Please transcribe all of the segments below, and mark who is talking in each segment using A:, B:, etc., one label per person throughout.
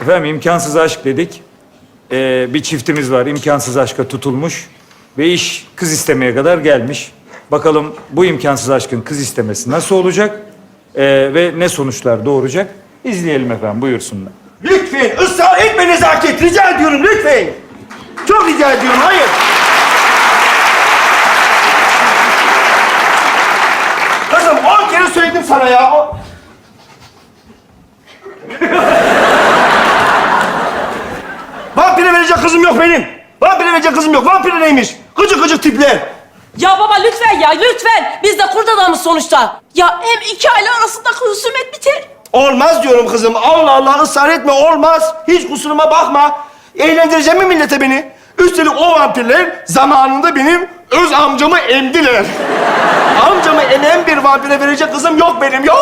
A: Efendim imkansız aşk dedik. Ee, bir çiftimiz var imkansız aşka tutulmuş. Ve iş kız istemeye kadar gelmiş. Bakalım bu imkansız aşkın kız istemesi nasıl olacak? Ee, ve ne sonuçlar doğuracak? İzleyelim efendim buyursunlar.
B: Lütfen ısrar etme nezaket. Rica ediyorum lütfen. Çok rica ediyorum. Hayır. Kızım on kere söyledim sana ya. Vampire verecek kızım yok benim. Vampire verecek kızım yok. Vampire neymiş? Gıcık gıcık tipler.
C: Ya baba lütfen ya lütfen. Biz de kurt adamız sonuçta. Ya hem iki aile arasındaki husumet biter.
B: Olmaz diyorum kızım. Allah Allah ısrar etme olmaz. Hiç kusuruma bakma. Eğlendireceğim mi millete beni? Üstelik o vampirler zamanında benim öz amcamı emdiler. amcamı emen bir vampire verecek kızım yok benim. Yok.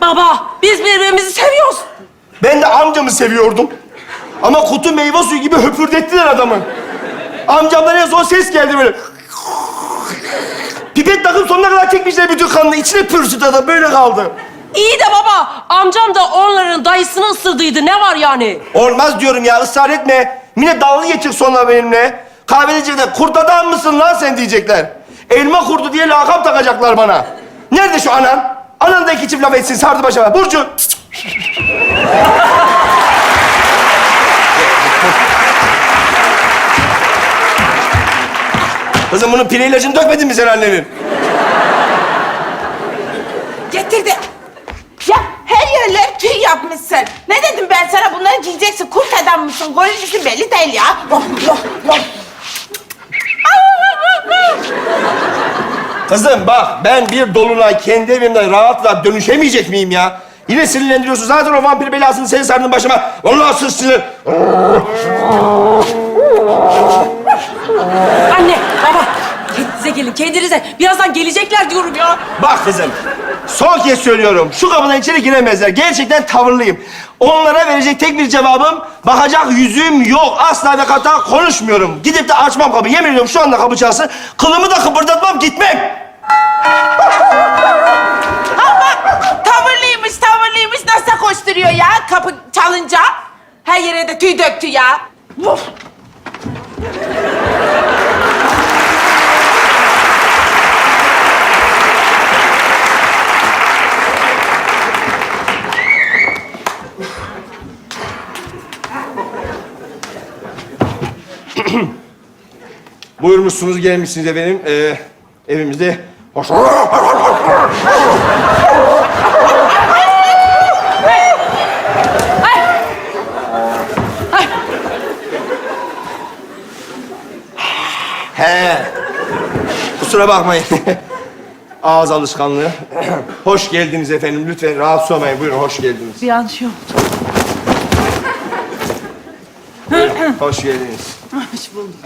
C: Baba biz birbirimizi seviyoruz.
B: Ben de amcamı seviyordum. Ama kutu meyve suyu gibi höpürdettiler adamı. Amcamdan en son ses geldi böyle. Pipet takıp sonuna kadar çekmişler bütün kanını. İçine pürsüt adam böyle kaldı.
C: İyi de baba amcam da onların dayısını ısırdıydı. Ne var yani?
B: Olmaz diyorum ya ısrar etme. Mine dalga geçecek sonra benimle. Kahvede diyecekler kurt adam mısın lan sen diyecekler. Elma kurdu diye lakap takacaklar bana. Nerede şu anan? Anan da iki çift laf etsin sardı başıma. Burcu. Kızım bunun pire ilacını dökmedin mi sen annenin?
D: Getirdi. Ya her yerler tüy yapmışsın. Ne dedim ben sana bunları giyeceksin. Kurt adam mısın? Gorilisin belli değil ya. Oh, oh, oh.
B: Kızım bak ben bir dolunay kendi evimden rahatla dönüşemeyecek miyim ya? Yine sinirlendiriyorsun. Zaten o vampir belasını sen sardın başıma. Vallahi sır sinir.
C: Anne baba kendinize gelin kendinize. Birazdan gelecekler diyorum ya.
B: Bak kızım. Son kez söylüyorum. Şu kapıdan içeri giremezler. Gerçekten tavırlıyım. Onlara verecek tek bir cevabım bakacak yüzüm yok. Asla ve kata konuşmuyorum. Gidip de açmam kapıyı. Yemin ediyorum şu anda kapı çalsın. Kılımı da kıpırdatmam gitmem.
D: Ama tavırlıymış, tavırlıymış. Nasıl koşturuyor ya kapı çalınca? Her yere de tüy döktü ya. Vuf.
B: Buyurmuşsunuz gelmişsiniz efendim. Ee, evimizde hoş... He. Kusura bakmayın. Ağız alışkanlığı. hoş geldiniz efendim. Lütfen rahatsız olmayın. Buyurun hoş geldiniz.
C: Bir yanlış yok.
B: Hoş geldiniz.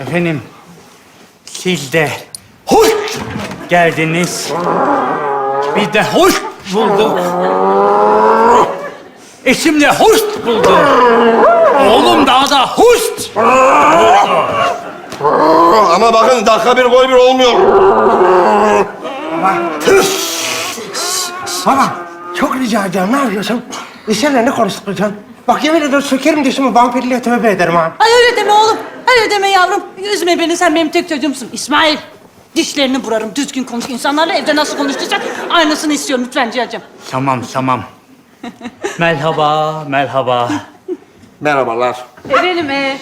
E: Efendim, siz de hoş geldiniz. Biz de hoş bulduk. Eşim de hoş buldu. Oğlum daha da hoş.
B: Ama bakın dakika bir gol bir olmuyor.
F: Baba, çok rica ediyorum. Ne yapıyorsun? Biz seninle ne konuştuk hocam? Bak yemin ediyorum sökerim dişimi, vampirliğe tövbe ederim ha.
C: Ay öyle deme oğlum. Öyle deme yavrum. Üzme beni sen benim tek çocuğumsun. İsmail. Dişlerini burarım. Düzgün konuş. İnsanlarla evde nasıl konuştuysak aynısını istiyorum lütfen Ciğer'cim.
E: Tamam, tamam. merhaba, merhaba.
B: Merhabalar.
C: Efendim e,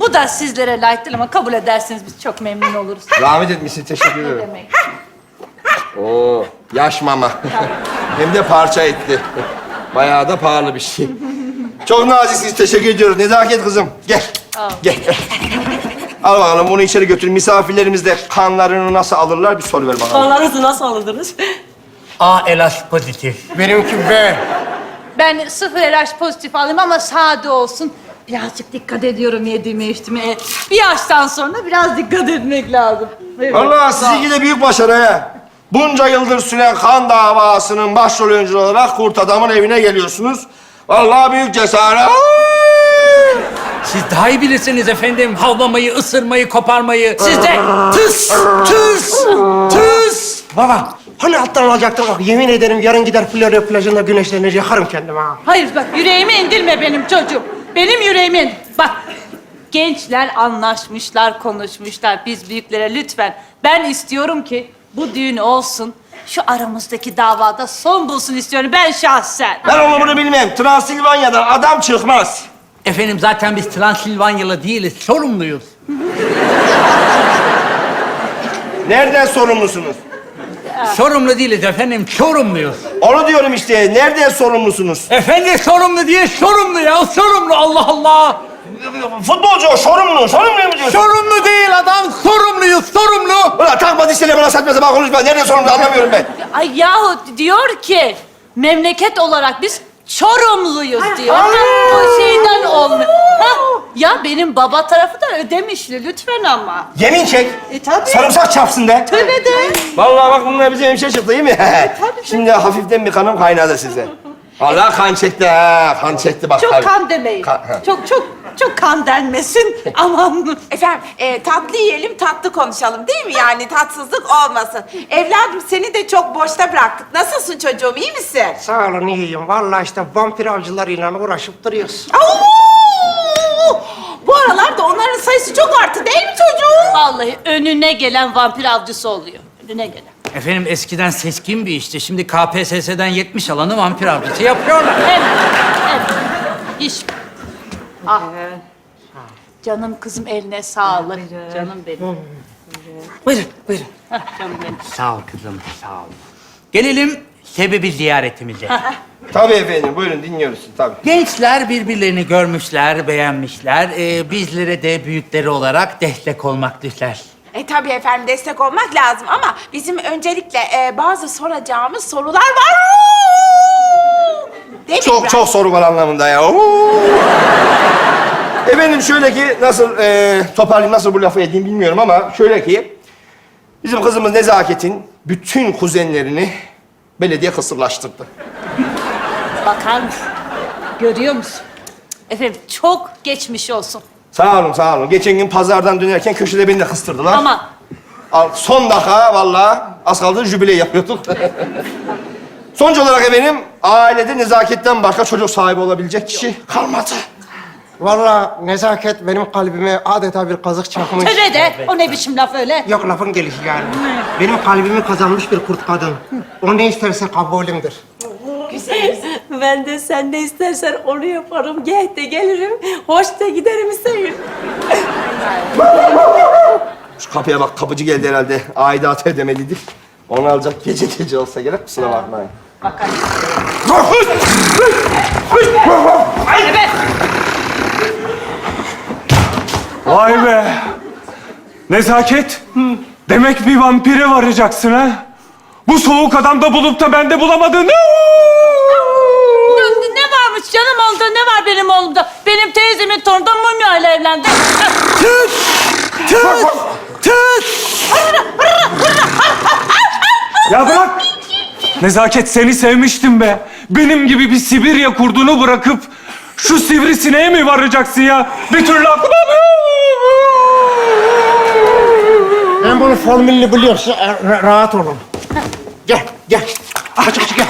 C: bu da sizlere layık değil ama kabul ederseniz biz çok memnun oluruz.
B: Rahmet etmişsin. Teşekkür ederim.
C: Demek.
B: Oo, yaş mama. Hem de parça etti. Bayağı da pahalı bir şey. Çok naziksiniz, teşekkür ediyoruz. Nezaket kızım, gel. Gel. Al bakalım, bunu içeri götür. Misafirlerimiz de kanlarını nasıl alırlar bir soru ver bakalım.
C: Kanlarınızı nasıl alırdınız?
E: A elaş pozitif.
F: Benimki B.
C: Ben sıfır RH pozitif alayım ama sade olsun. Birazcık dikkat ediyorum yediğime içtiğime. Bir yaştan sonra biraz dikkat etmek lazım. Evet.
B: Allah sizinki de büyük başarı ha. Bunca yıldır süren kan davasının başrol oyuncusu olarak kurt adamın evine geliyorsunuz. Vallahi büyük cesaret.
E: Siz daha iyi bilirsiniz efendim. Havlamayı, ısırmayı, koparmayı. Siz de tıs, tıs, tıs
F: Baba, hani alttan alacaktın? Bak yemin ederim yarın gider Florya plajında güneşlenir yakarım kendimi ha.
C: Hayır bak yüreğimi indirme benim çocuğum. Benim yüreğimi in- Bak gençler anlaşmışlar, konuşmuşlar. Biz büyüklere lütfen. Ben istiyorum ki bu düğün olsun. Şu aramızdaki davada son bulsun istiyorum ben şahsen.
B: Ben onu bunu bilmem. Transilvanya'dan adam çıkmaz.
E: Efendim zaten biz Transilvanyalı değiliz, Çorumluyuz.
B: Nereden sorumlusunuz?
E: Sorumlu değiliz efendim, Çorumluyuz.
B: Onu diyorum işte. Nereden sorumlusunuz?
E: Efendim sorumlu diye Sorumlu ya, Sorumlu Allah Allah.
B: Futbolcu o, sorumlu. Sorumlu mu diyorsun?
E: Sorumlu değil adam, sorumluyuz, sorumlu.
B: Ulan takma dişlerine bana saçma sapan konuşma. Nereden sorumlu anlamıyorum ben.
C: Ay yahu diyor ki memleket olarak biz Çorumluyuz diyor. Ha, o şeyden olmuyor. Ha, ya benim baba tarafı da ödemişli lütfen ama.
B: Yemin çek.
C: E tabii.
B: Sarımsak çapsın de.
C: Tövbe de.
B: Vallahi bak bunlar bize hemşe çıktı değil mi? Şimdi hafiften bir kanım kaynadı size. Allah kan çekti ha. Kan çekti bak.
C: Çok
B: tabii.
C: kan demeyin.
B: Kan- ha.
C: çok çok çok kan denmesin. Aman.
D: Efendim e, tatlı yiyelim tatlı konuşalım değil mi? Yani tatsızlık olmasın. Evladım seni de çok boşta bıraktık. Nasılsın çocuğum iyi misin?
F: Sağ olun iyiyim. Vallahi işte vampir avcılarıyla uğraşıp duruyoruz.
D: Au! Bu aralarda onların sayısı çok arttı değil mi çocuğum?
C: Vallahi önüne gelen vampir avcısı oluyor. Önüne gelen.
E: Efendim eskiden seçkin bir işti. Şimdi KPSS'den 70 alanı vampir avcısı yapıyorlar.
C: Evet. Evet. İş. Ah. Canım kızım eline sağlık. Canım benim.
F: Buyurun, buyurun.
C: Canım benim.
E: Sağ ol kızım, sağ ol. Gelelim sebebi ziyaretimize.
B: Tabii efendim. Buyurun dinliyoruz sizi, tabii.
E: Gençler birbirlerini görmüşler, beğenmişler. Ee, bizlere de büyükleri olarak destek olmak düşer.
D: E tabii efendim destek olmak lazım ama bizim öncelikle e, bazı soracağımız sorular var. Değil mi
B: Çok
D: İbrahim?
B: çok soru var anlamında ya. Oo. Efendim şöyle ki nasıl e, toparlayayım nasıl bu lafı edeyim bilmiyorum ama şöyle ki bizim kızımız Nezaket'in bütün kuzenlerini belediye kısırlaştırdı.
C: Bakar mısın? Görüyor musun? Efendim çok geçmiş olsun.
B: Sağ olun sağ olun. Geçen gün pazardan dönerken köşede beni de kıstırdılar.
C: Ama
B: Al, Son dakika vallahi az kaldı jübile yapıyorduk. Sonuç olarak efendim ailede nezaketten başka çocuk sahibi olabilecek kişi kalmadı.
F: Vallahi nezaket benim kalbime adeta bir kazık çakmış.
C: tövbe de. O ne biçim laf öyle?
F: Yok lafın gelişi yani. Benim kalbimi kazanmış bir kurt kadın. O ne isterse kabulümdür.
G: Ben de sen ne istersen onu yaparım. Gel de gelirim. Hoş da giderim seyir.
B: Şu kapıya bak kapıcı geldi herhalde. Aidatı ödemelidir. Onu alacak gece gece olsa gerek kusura bakmayın.
C: Evet.
H: Vay be! Nezaket. Demek bir vampire varacaksın ha? Bu soğuk adamda bulup da bende bulamadın.
C: Ne, varmış canım onda? Ne var benim oğlumda? Benim teyzemin torunu da Mumya ile evlendi.
H: Tüt! Tüt! Tüt! ya bırak! Nezaket seni sevmiştim be. Benim gibi bir Sibirya kurdunu bırakıp şu sivrisineğe mi varacaksın ya? Bir türlü aklıma...
F: Ben bunun formülünü biliyorum. Siz, e, ra- rahat olun. Gel, gel. Aç, aç, gel.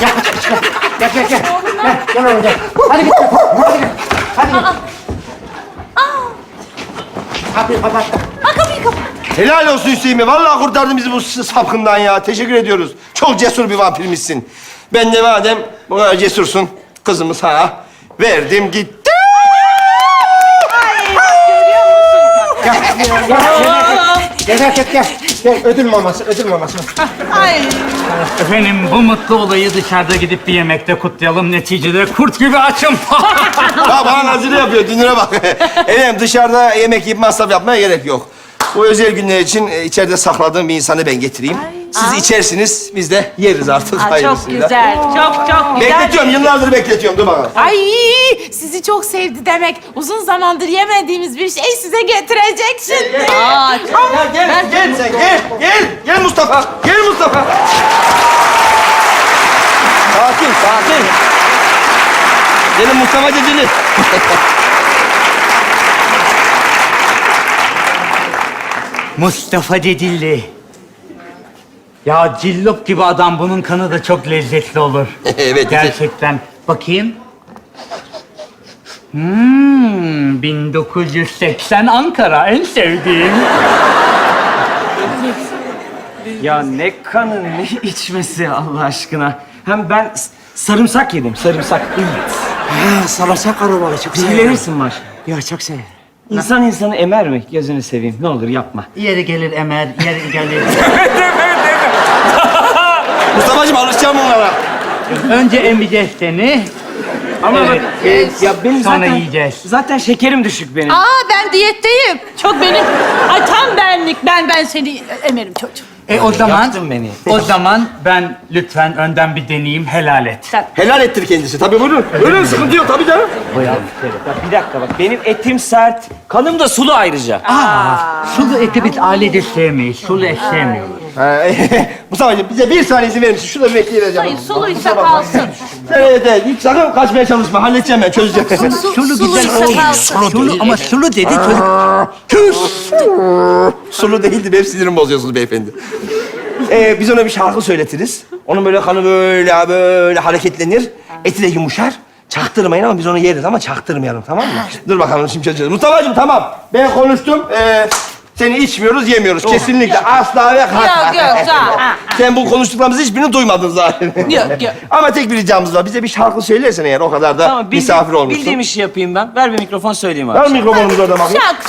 F: Gel, aç, aç, gel. Gel, gel, gel. Gel, gel oğlum, gel. Hadi git. Hadi gel. Hadi git. Kapıyı kapattım.
C: Kapat.
B: Helal olsun Hüseyin Bey. Vallahi kurtardın bizi bu sapkından ya. Teşekkür ediyoruz. Çok cesur bir vampirmişsin. Ben de madem bu kadar cesursun, kızımı sana verdim gitti.
F: Nezaket gel. Gel, ödül maması, ödül maması.
C: Ay.
E: Efendim bu mutlu olayı dışarıda gidip bir yemekte kutlayalım. Neticede kurt gibi açım.
B: Ya bana nazire yapıyor, dününe bak. Efendim dışarıda yemek yiyip masraf yapmaya gerek yok. Bu özel günler için e, içeride sakladığım bir insanı ben getireyim. Siz içersiniz, biz de yeriz artık
C: Ay, çok
B: hayırlısıyla.
C: güzel. Çok çok güzel.
B: Bekletiyorum, yıllardır bekletiyorum. Dur bakalım.
D: Ay sizi çok sevdi demek. Uzun zamandır yemediğimiz bir şey size getirecek şimdi.
C: Aa,
B: Ya gel, gel sen, gel, gel. Gel Mustafa, gel Mustafa. Sakin, sakin. Gelin Mustafa ceceli.
E: Mustafa Cedilli. Ya cillop gibi adam bunun kanı da çok lezzetli olur.
B: evet.
E: Gerçekten. Bakayım. Hmm, 1980 Ankara en sevdiğim.
I: Ya ne kanı ne içmesi Allah aşkına. Hem ben s- sarımsak yedim, sarımsak.
F: Ha, sarımsak aromalı çok severim.
I: Zehirlenirsin maşallah.
F: Ya çok severim.
I: İnsan insanı emer mi? Gözünü seveyim. Ne olur yapma.
E: Yeri gelir Emer, yeri gelir.
B: Mustafa'cığım alışacağım bunlara.
E: Önce emeceğiz seni.
I: Ama
E: Evet,
I: bak, e, ya benim
E: sonra
I: zaten,
E: yiyeceğiz.
I: zaten şekerim düşük benim.
C: Aa ben diyetteyim. Çok benim. Ay tam benlik. Ben ben seni emerim çocuğum.
E: E o zaman,
I: yaktın beni.
E: o zaman ben lütfen önden bir deneyeyim, helal et.
B: Helal ettir kendisi. Tabii buyurun. Buyurun sıkıntı yok tabii canım.
I: Ya bir dakika bak benim etim sert, kanım da sulu ayrıca.
E: Sulu eti biz ailede sevmeyiz, sulu et sevmiyoruz.
B: Ha, Mustafa'cığım bize bir saniye izin verir misin? Şurada bir bekleyivereceğim.
C: Hayır suluysa kalsın.
B: Sen evet evet. Hiç sakın kaçmaya çalışma. Halledeceğim ben. Çözeceğim.
E: Sulu güzel
C: suluysa
E: olmuyor.
C: kalsın.
E: Sulu ama sulu dedi çocuk.
B: Sulu değildi. Benim sinirimi bozuyorsunuz beyefendi. Ee, biz ona bir şarkı söyletiriz. Onun böyle kanı böyle böyle hareketlenir. Eti de yumuşar. Çaktırmayın ama biz onu yeriz ama çaktırmayalım tamam mı? Dur bakalım şimdi çözeceğiz. Mustafa'cığım tamam. Ben konuştum. Ee, seni içmiyoruz, yemiyoruz. Kesinlikle. Asla ve.
C: Yok yok tamam. Ha,
B: Sen bu konuştuklarımızı hiçbirini duymadın zaten.
C: Yok yok.
B: Ama tek bir ricamız var. Bize bir şarkı söylersen eğer o kadar da
I: Tamam, bildi-
B: misafir olmuşsun.
I: Bildiğim işi yapayım ben. Ver bir mikrofon söyleyeyim abi.
B: Ver mikrofonumuzu orada bakayım.
C: Şarkı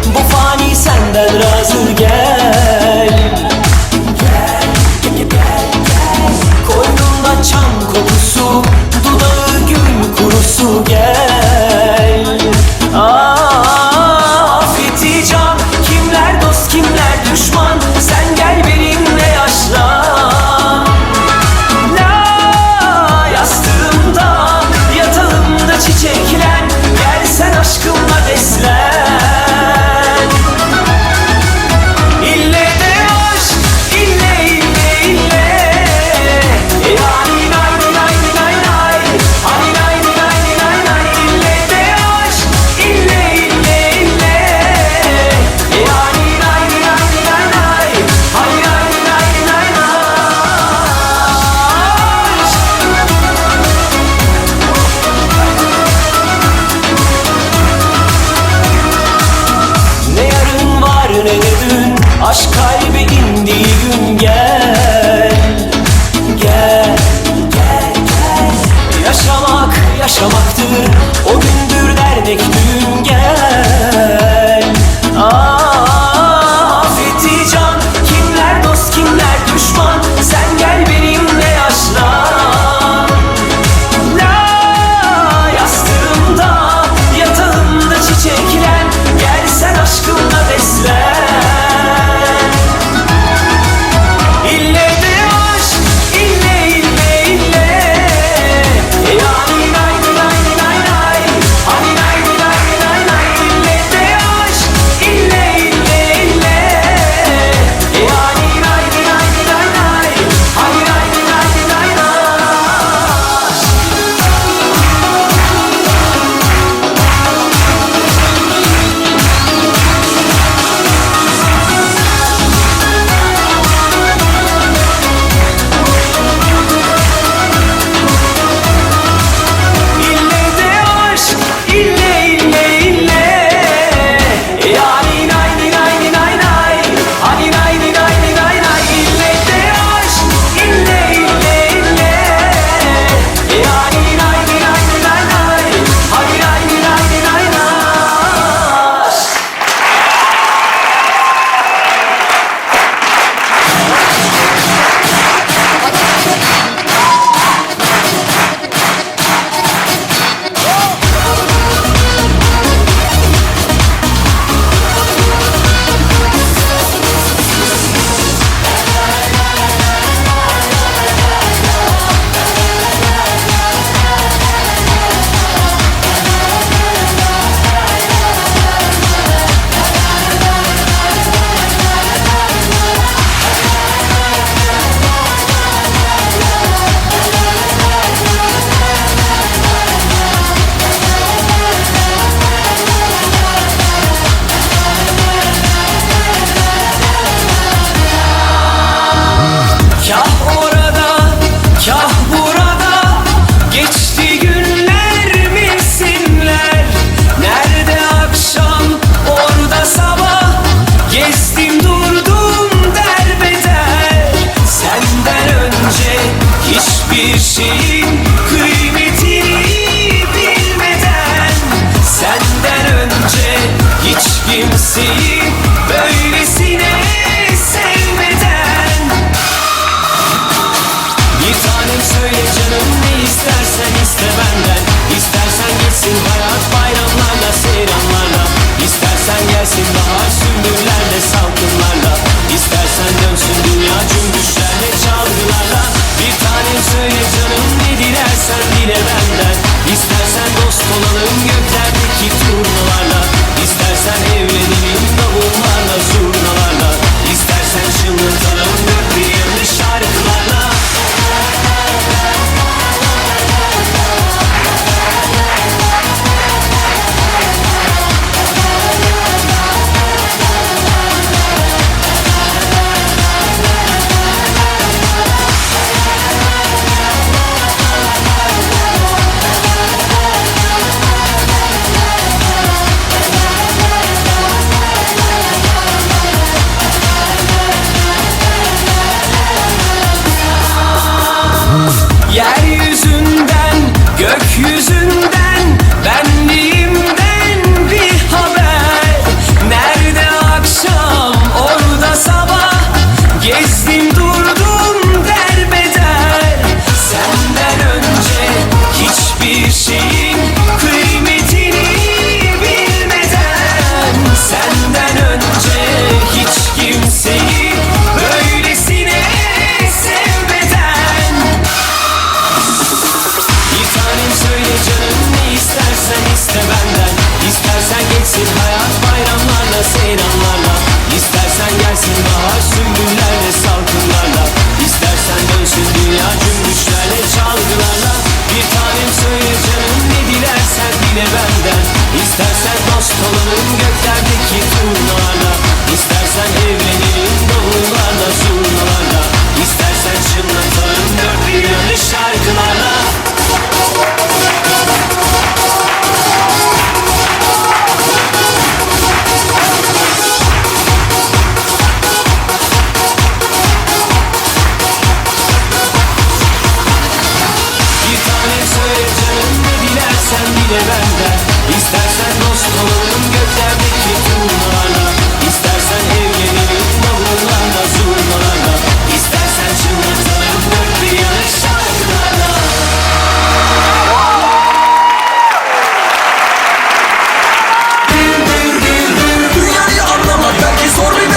J: together. kimseyi böylesine sevmeden. Bir tanem söyle canım ne istersen iste benden. İstersen gitsin hayat bayramlarla seyranlarla. İstersen gelsin bahar sümbüllerle salkımlarla. İstersen dönsün dünya cümbüşlerle çalgılarla. Bir tanem söyle İstersen yine benden İstersen dost olalım göklerdeki turna